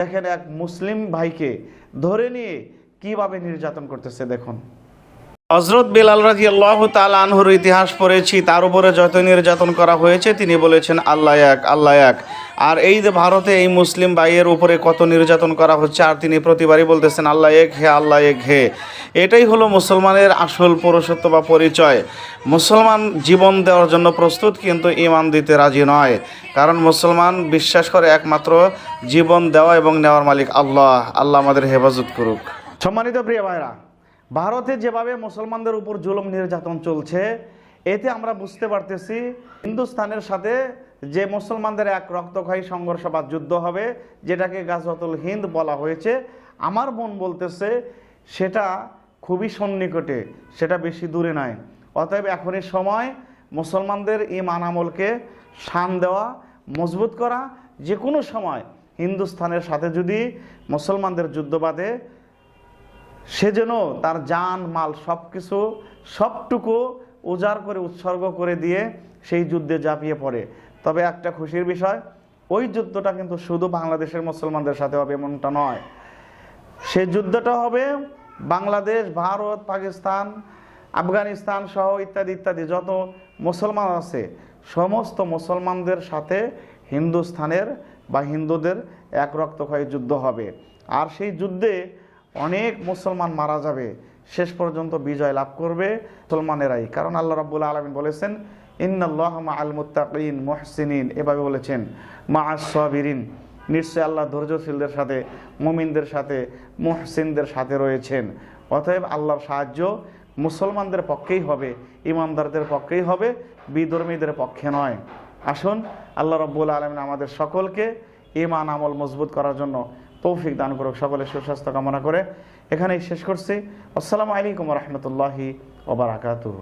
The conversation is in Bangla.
দেখেন এক মুসলিম ভাইকে ধরে নিয়ে কীভাবে নির্যাতন করতেছে দেখুন। হজরত বেলাল রাজি আল্লাহ তাল আনহুর ইতিহাস পড়েছি, তার উপরে যত নির্যাতন করা হয়েছে, তিনি বলেছেন, আল্লাহ এক আল্লাহ এক। আর এই যে ভারতে এই মুসলিম ভাইয়ের উপরে কত নির্যাতন করা হচ্ছে, আর তিনি প্রতিবারই বলতেছেন, আল্লাহ এক হে, আল্লাহ এক হে। এটাই হলো মুসলমানের আসল পুরুষত্ব বা পরিচয়। মুসলমান জীবন দেওয়ার জন্য প্রস্তুত, কিন্তু ইমান দিতে রাজি নয়। কারণ মুসলমান বিশ্বাস করে একমাত্র জীবন দেওয়া এবং নেওয়ার মালিক আল্লাহ। আল্লাহ আমাদের হেফাজত করুক। সম্মানিত প্রিয় ভাইরা ভারতে যেভাবে মুসলমানদের উপর জুলুম নির্যাতন চলছে, এতে আমরা বুঝতে পারতেছি হিন্দুস্তানের সাথে যে মুসলমানদের এক রক্তক্ষয়ী সংঘর্ষ বা যুদ্ধ হবে, যেটাকে গাজওয়াতুল হিন্দ বলা হয়েছে, আমার মন বলতেছে সেটা খুবই সন্নিকটে, সেটা বেশি দূরে নয়। অতএব এখনই সময় মুসলমানদের ইমান আমলকে শান দেওয়া, মজবুত করা। যে কোনো সময় হিন্দুস্তানের সাথে যদি মুসলমানদের যুদ্ধ বাঁধে সে যেন তার জান, মাল সব কিছু সবটুকু উজাড় করে, উৎসর্গ করে দিয়ে সেই যুদ্ধে ঝাঁপিয়ে পড়ে। তবে একটা খুশির বিষয়, ওই যুদ্ধটা কিন্তু শুধু বাংলাদেশের মুসলমানদের সাথে হবে এমনটা নয়। সেই যুদ্ধটা হবে বাংলাদেশ, ভারত, পাকিস্তান, আফগানিস্তান সহ ইত্যাদি ইত্যাদি। যত মুসলমান আছে, সমস্ত মুসলমানদের সাথে হিন্দুস্থানের বা হিন্দুদের এক রক্তক্ষয়ী যুদ্ধ হবে। আর সেই যুদ্ধে অনেক মুসলমান মারা যাবে, শেষ পর্যন্ত বিজয় লাভ করবে মুসলমানেরাই। কারণ আল্লাহ রাব্বুল আলমিন বলেছেন, ইন্নাল্লাহ মা আল মুত্তাকিন মুহসিনিন। এভাবে বলেছেন মা আসবিরিন নিশ্চয় আল্লাহ ধৈর্যশীলদের সাথে, মুমিনদের সাথে, মুহসিনদের সাথে রয়েছেন। অতএব আল্লাহর সাহায্য মুসলমানদের পক্ষেই হবে, ইমানদারদের পক্ষেই হবে, বিধর্মীদের পক্ষে নয়। আসুন, আল্লাহ রব্বুল আলমিন আমাদের সকলকে ইমান আমল মজবুত করার জন্য তৌফিক দান করুক সকলের সুস্বাস্থ্য কামনা করে এখানেই শেষ করছি। আসসালামু আলাইকুম রহমতুল্লাহি ওবরাকাতুহ